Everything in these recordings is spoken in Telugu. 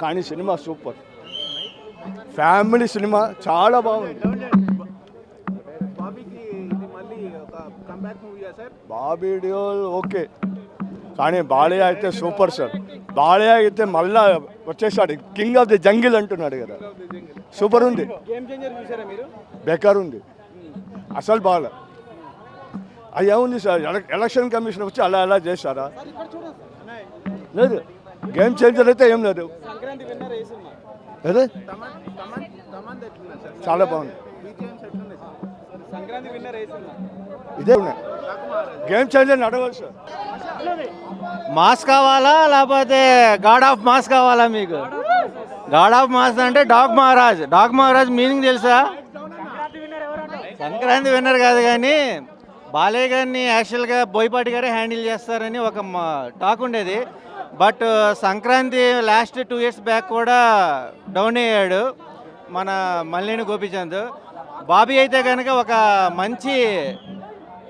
కానీ సినిమా సూపర్. ఫ్యామిలీ సినిమా చాలా బాగుంది. బాబీకి ఇది మళ్ళీ ఒక కంబ్యాక్ మూవీయా సార్? బాబీ డియోల్ ఓకే. కానీ బాలయ్య అయితే సూపర్ సార్. బాలయ్య అయితే మళ్ళా వచ్చేసాడు. కింగ్ ఆఫ్ ది జంగిల్ అంటున్నాడు కదా. సూపర్ ఉంది. బెటర్ ఉంది. అసలు బాగా అది ఏముంది సార్? ఎల- ఎలక్షన్ కమిషన్ వచ్చి అలా అలా చేశారా? లేదు. గేమ్ చేంజర్ అయితే ఏం లేదు. అదే చాలా బాగుంది. ఇదే ఉన్నాయి. గేమ్ చేంజర్ నడవాలి సార్. మాస్ కావాలా? లేకపోతే గాడ్ ఆఫ్ మాస్ కావాలా మీకు? గాడ్ ఆఫ్ మాస్ అంటే dog Maharaj dog Maharaj meaning తెలుసా? సంక్రాంతి విన్నర్ కాదు కానీ బాలయ్య గారిని యాక్చువల్గా బోయపాటి గారే హ్యాండిల్ చేస్తారని ఒక టాక్ ఉండేది. But Sankranti last two years back కూడా డౌన్ అయ్యాడు మన మల్లిని గోపిచంద్. బాబీ అయితే కనుక ఒక మంచి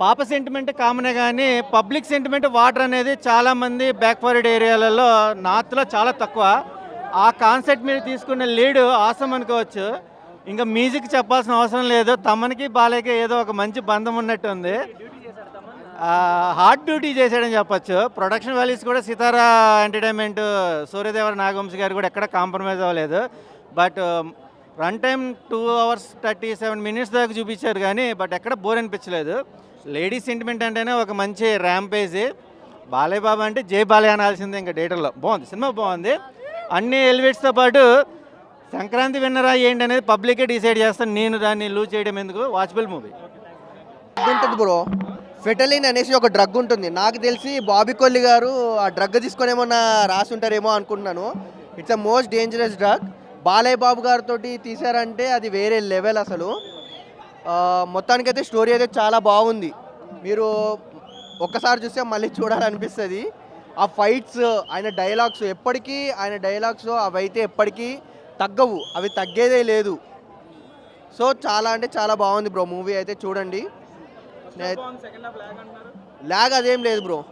పాప సెంటిమెంట్ కామనే కానీ పబ్లిక్ సెంటిమెంట్ వాటర్ అనేది చాలామంది బ్యాక్వర్డ్ ఏరియాలలో నార్త్లో చాలా తక్కువ. ఆ కాన్సెప్ట్ మీద తీసుకున్న లీడ్ ఆసం అనుకోవచ్చు. ఇంకా మ్యూజిక్ చెప్పాల్సిన అవసరం లేదు. తమనికి బాలయ్యకి ఏదో ఒక మంచి బంధం ఉన్నట్టు ఉంది హార్డ్ డ్యూటీ చేశాడని చెప్పొచ్చు. ప్రొడక్షన్ వాల్యూస్ కూడా సితారా ఎంటర్టైన్మెంట్ సూర్యదేవర నాగవంశి గారు కూడా ఎక్కడ కాంప్రమైజ్ అవ్వలేదు. But run time two hours thirty seven minutes దాకా చూపించారు కానీ బట్ ఎక్కడ బోర్ అనిపించలేదు. లేడీస్ సెంటిమెంట్ అంటేనే ఒక మంచి ర్యాంపేజీ బాలయ్య బాబా అంటే జై బాలయ్య అనాల్సిందే ఇంకా డేటర్లో బాగుంది సినిమా బాగుంది. అన్ని ఎలివేట్స్తో పాటు సంక్రాంతి విన్నరా ఏంటి అనేది పబ్లికే డిసైడ్ చేస్తాను. నేను దాన్ని లూజ్ చేయడం ఎందుకు? వాచబుల్ మూవీ ఉంటుంది బ్రో. ఫెటలిన్ అనేసి ఒక డ్రగ్ ఉంటుంది. నాకు తెలిసి బాబీ కొల్లి గారు ఆ డ్రగ్ తీసుకొని ఏమన్నా రాసి ఉంటారేమో అనుకుంటున్నాను. It's a most dangerous drug Balayya Babu గారితో తీశారంటే అది వేరే లెవెల్ అసలు. మొత్తానికైతే స్టోరీ అయితే చాలా బాగుంది. మీరు ఒక్కసారి చూస్తే మళ్ళీ చూడాలనిపిస్తుంది. ఆ ఫైట్స్ ఆయన డైలాగ్స్ ఎప్పటికీ ఆయన డైలాగ్స్ అవి అయితే ఎప్పటికీ తగ్గవు. అవి తగ్గేదే లేదు. సో చాలా అంటే చాలా బాగుంది బ్రో మూవీ. అయితే చూడండి. లాగ్ అదేం లేదు bro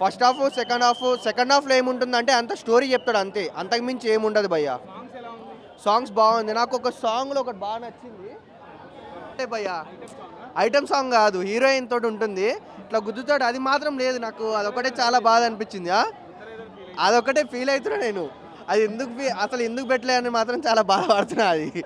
first half second half second హాఫ్లో ఏముంటుందంటే అంత స్టోరీ చెప్తాడు అంతే. అంతకుమించి ఏముండదు భయ్య. సాంగ్స్ బాగుంది. నాకు ఒక సాంగ్లో ఒకటి బాగా నచ్చింది. అంటే భయ్య? ఐటమ్ సాంగ్ కాదు. హీరోయిన్ తోటి ఉంటుంది. ఇట్లా గుద్దుతాడు. అది మాత్రం లేదు నాకు. అదొకటే చాలా బాధ అనిపించింది? అదొకటే ఫీల్ అవుతున్నా నేను. అది ఎందుకు అసలు ఎందుకు పెట్టలే అని మాత్రం చాలా బాధపడుతున్నా అది.